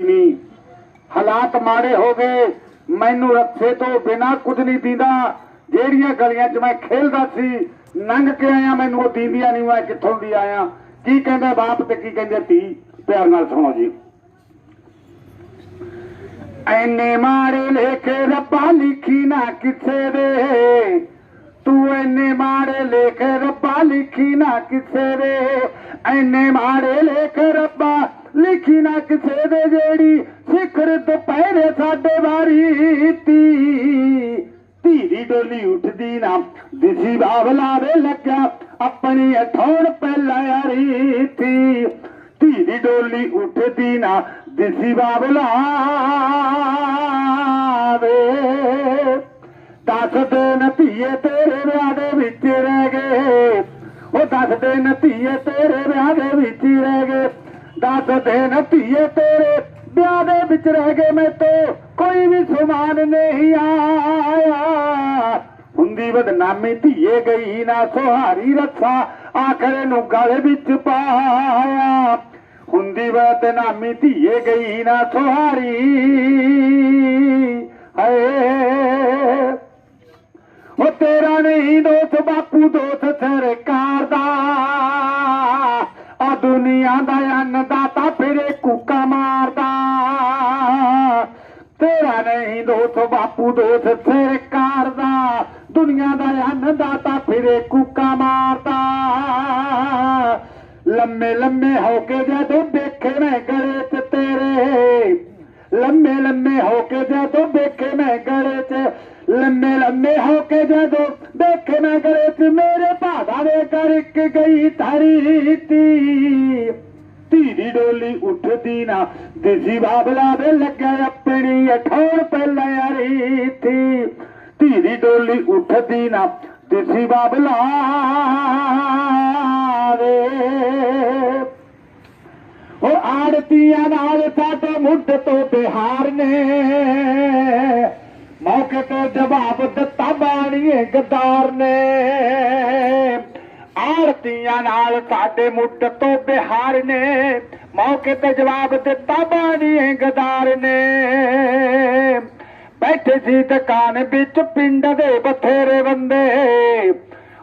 ਨਹੀਂ। ਹਾਲਾਤ ਮਾੜੇ ਹੋ ਗਏ। ਮੈਨੂੰ ਰੱਸੇ ਤੋਂ ਬਿਨਾ ਕੁਝ ਨਹੀਂ ਦਿੰਦਾ ਜਿਹੜੀਆਂ ਗਲੀਆਂ 'ਚ ਮੈਂ ਖੇਲਦਾ ਸੀ ਲੰਘ ਕੇ ਆਇਆ ਮੈਨੂੰ, ਉਹ ਦੀਂਦੀਆਂ ਨਹੀਂ, ਮੈਂ ਕਿੱਥੋਂ ਦੀ ਆਇਆ? ਕੀ ਕਹਿੰਦਾ ਬਾਪ ਤੇ ਕੀ ਕਹਿੰਦੇ ਧੀ? ਪਿਆਰ ਨਾਲ ਸੁਣੋ ਜੀ। ਐਨੇ ਮਾੜੇ ਲੇਖੇ ਰੱਬਾ ਲਿਖੀ ਨਾ ਕਿਸੇ ਦੇ ਤੂੰ ਐਨੇ ਮਾੜੇ ਲੇਖੇ ਰੱਬਾ ਲਿਖੀ ਨਾ ਕਿਸੇ ਦੇ ਐਨੇ ਮਾੜੇ ਲੇਖੇ ਰੱਬਾ ਲਿਖੀ ਨਾ ਕਿਸੇ ਦੇ ਜਿਹੜੀ ਸਿਖਰ ਦੁਪਹਿਰੇ ਸਾਡੇ ਵਾਰੀ ਤੀ। ਧੀ ਦੀ ਡੋਲੀ ਉੱਠਦੀ ਨਾ, ਦਿਸੀ ਬਾਵਲਾ ਵੇ ਲੱਗਿਆ, ਆਪਣੀ ਅਠੌਣ ਪਹਿਲਾਂ ਯਾਰੀ ਤੀ। ਧੀ ਡੋਲੀ ਉੱਠਦੀ ਨਾ, ਦਿਸੀ ਬਾਵਲਾ ਵੇ। ਦੱਸ ਦਿਨ ਧੀਏ ਤੇਰੇ ਵਿਆਹ ਦੇ ਵਿੱਚ ਰਹਿ ਗਏ। ਉਹ ਦੱਸ ਦਿਨ ਧੀਏ ਤੇਰੇ ਵਿਆਹ ਦੇ ਵਿੱਚ ਰਹਿ ਗਏ। ਦੱਸ ਦਿਨ ਧੀਏ ਤੇਰੇ, ਵਿਆਹ ਦੇ ਵਿੱਚ ਰਹਿ ਗਏ ਮੈਂ ਤੋਂ, ਕੋਈ ਵੀ ਸਮਾਨ ਨਹੀਂ ਆਇਆ। ਹੁੰਦੀ ਬਦਨਾਮੀ ਧੀਏ ਗਈ ਨਾ ਸੁਹਾਰੀ ਰੱਖਾ, ਆਖਰੇ ਨੂੰ ਗਲ ਵਿੱਚ ਪਾਇਆ। ਹੁੰਦੀ ਬਦਨਾਮੀ ਧੀਏ ਗਈ ਨਾ ਸੁਹਾਰੀ। ਹਾਏ। ਉਹ ਤੇਰਾ ਨਹੀਂ ਦੋਸਤ, ਬਾਪੂ ਦੋਸਤ, ਸਰਕਾਰ ਦਾ। ਆ ਦੁਨੀਆ ਦਾ ਅੰਨਦਾਤਾ ਨਹੀਂ, ਦੋਸਤ ਬਾਪੂ, ਦੋਸਤ ਸਰਕਾਰ ਦਾ। ਦੁਨੀਆ ਦਾ ਅੰਨਦਾਤਾ ਫਿਰੇ ਕੁੱਕਾ ਮਾਰਦਾ। ਲੰਮੇ ਲੰਮੇ ਹੋ ਕੇ ਜਦੋਂ ਦੇਖੇ ਮੈਂ ਗਲੇ 'ਚ ਤੇਰੇ। ਲੰਮੇ ਲੰਮੇ ਹੋ ਕੇ ਜਦੋਂ ਦੇਖੇ ਮੈਂ ਗਲੇ 'ਚ। ਲੰਮੇ ਲੰਮੇ ਹੋ ਕੇ ਜਦੋਂ ਦੇਖੇ ਮੈਂ ਗਲੇ 'ਚ। ਮੇਰੇ ਭਾਦਾ ਦੇ ਕਰ ਇੱਕ ਗਈ ਧਰੀ ਤੀ ਡੋਲੀ ਉੱਠਦੀ ਬਾਬਲਾ ਦੇ ਲੱਗਾ ਆਪਣੀ ਅਠੌਣ ਪਹਿਲਾਂ ਯਾਰੀ ਤੀ ਧੀ ਡੋਲੀ ਉੱਠਦੀ ਨਾ ਦੇਸੀ ਬਾਬਲਾ ਦੇ। ਉਹ ਆੜਤੀਆਂ ਨਾਲ ਸਾਡੇ ਮੁੱਢ ਤੋਂ ਬਿਹਾਰ ਨੇ। ਮੌਕੇ ਤੋਂ ਜਵਾਬ ਦਿੱਤਾ ਬਾਣੀਏ ਗਦਾਰ ਨੇ। ਆੜਤੀਆਂ ਨਾਲ ਸਾਡੇ ਮੁੱਢ ਤੋਂ ਬਿਹਾਰ ਨੇ, ਮੌਕੇ ਤੇ ਜਵਾਬ ਦਿੱਤਾ ਬਾਣੀਏ ਗਦਾਰ ਨੇ। ਬੈਠੇ ਸੀ ਦੁਕਾਨ ਵਿੱਚ ਪਿੰਡ ਦੇ ਬਥੇਰੇ ਬੰਦੇ।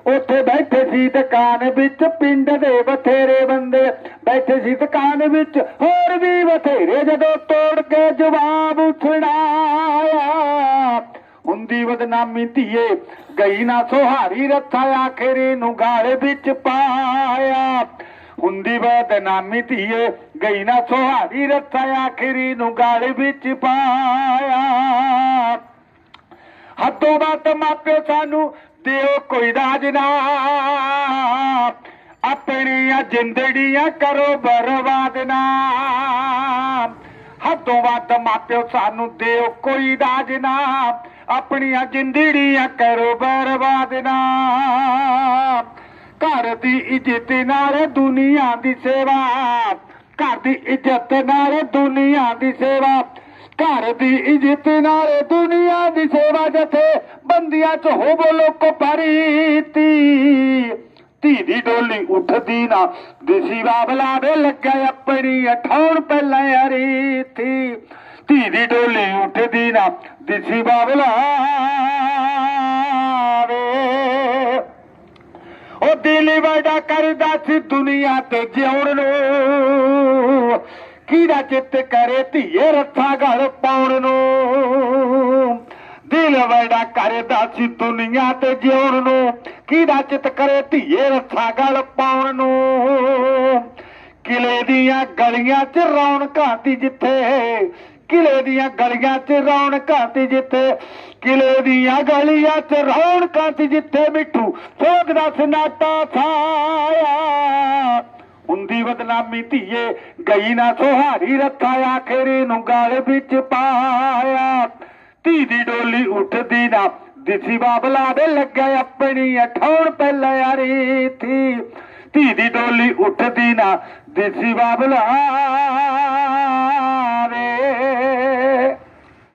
ਉੱਥੇ ਬੈਠੇ ਸੀ ਦੁਕਾਨ ਵਿੱਚ ਪਿੰਡ ਦੇ ਬਥੇਰੇ ਬੰਦੇ। ਬੈਠੇ ਸੀ ਦੁਕਾਨ ਵਿੱਚ ਹੋਰ ਵੀ ਬਥੇਰੇ ਜਦੋਂ ਤੋੜ ਕੇ ਜਵਾਬ ਉਛੜਾਇਆ ਹੁੰਦੀ ਬਦਨਾਮੀ ਧੀਏ, ਗਈ ਨਾ ਸੁਹਾਰੀ ਰੱਥਾ ਆਖਰੀ ਨੂੰ ਗਾਲ ਵਿੱਚ ਪਾਇਆ। ਹੁੰਦੀ ਬਦਨਾਮੀ ਧੀਏ, ਗਈ ਨਾ ਸੁਹਾਰੀ ਰੱਥਾ ਆਖਰੀ ਨੂੰ ਗਾਲ ਵਿੱਚ ਪਾਇਆ। ਹੱਦੋਂ ਵੱਧ ਮਾਪਿਓ ਸਾਨੂੰ ਦਿਓ ਕੋਈ ਰਾਜ ਨਾ। ਆਪਣੀਆਂ ਜਿੰਦੜੀਆਂ ਕਰੋ ਬਰਬਾਦ ਨਾ। ਹੱਦੋਂ ਵੱਧ ਮਾਪਿਓ, ਸਾਨੂੰ ਦਿਓ ਕੋਈ ਰਾਜ ਨਾ। ਆਪਣੀਆਂ ਜਿੰਦੜੀਆਂ ਕਰੋ ਬਰਬਾਦ ਨਾ। ਘਰ ਦੀ ਇੱਜ਼ਤ ਨਾਲ ਦੁਨੀਆ ਦੀ ਸੇਵਾ। ਘਰ ਦੀ ਇੱਜ਼ਤ ਨਾਲ ਦੁਨੀਆ ਦੀ ਸੇਵਾ। ਘਰ ਦੀ ਇੱਜ਼ਤ ਨਾਲ ਦੁਨੀਆ ਦੀ ਸੇਵਾ, ਜਥੇ ਬੰਦੀਆਂ ਚ ਹੋ ਬੋਲੋ ਕੋ ਪਰੀਤੀ ਧੀ ਦੀ ਡੋਲੀ ਉੱਠਦੀ ਨਾ। ਦੇਸੀ ਬਾਬਲਾ ਦੇ ਲੱਗਾ ਆਪਣੀ ਅਠੌਣ ਪਹਿਲਾਂ ਯਾਰੀ ਥੀ। ਧੀ ਦੀ ਡੋਲੀ ਉੱਠਦੀ ਨਾ, ਦੇਸੀ ਬਾਬਲਾ ਵੇ। ਉਹ ਦਿਲ ਵੜਾ ਕਰਦਾ ਸੀ ਦੁਨੀਆ ਤੇ ਜਿਉਣ ਨੂੰ। ਕਿਹਦਾ ਚਿੱਤ ਕਰੇ ਧੀਏ ਰੱਥਾ ਘਰ ਪਾਉਣ ਨੂੰ। ਦਿਲ ਕਰਦਾ ਸੀ ਦੁਨੀਆ ਤੇ ਜਿਉਣ ਨੂੰ। ਕਿਹਦਾ ਚਿੱਤ ਕਰੇ ਧੀਏ ਰੱਥਾ ਗਲ ਪਾਉਣ ਨੂੰ। ਕਿਲੇ ਦੀਆਂ ਗਲੀਆਂ 'ਚ ਰੌਣਕਾਂ ਤੀ ਜਿੱਥੇ। ਕਿਲੇ ਦੀਆਂ ਗਲੀਆਂ 'ਚ ਰੌਣਕਾਂ ਤੀ ਜਿੱਥੇ। ਕਿਲੇ ਦੀਆਂ ਗਲੀਆਂ 'ਚ ਰੌਣਕਾਂ ਤੀ ਜਿੱਥੇ ਮਿੱਠੂ ਸੋਗ ਦਾ ਸਨਾਟਾ ਛਾਇਆ। ਹੁੰਦੀ ਬਦਨਾਮੀ ਧੀਏ, ਗਈ ਨਾ ਸੋਹਾਰੀ ਰੱਖਾ ਆਖਰੀ ਨੂੰ ਗਾਲ ਵਿੱਚ ਪਾਇਆ। ਧੀ ਦੀ ਡੋਲੀ ਉੱਠਦੀ ਨਾ। ਦਿਸੀ ਬਾਬਲਾ ਦੇ ਲੱਗਾ ਆਪਣੀ ਅਠੌਣ ਪਹਿਲਾਂ ਯਾਰੀ ਥੀ। ਧੀ ਦੀ ਡੋਲੀ ਉੱਠਦੀ ਨਾ। ਦੇਸੀ ਬਾਬਲਾ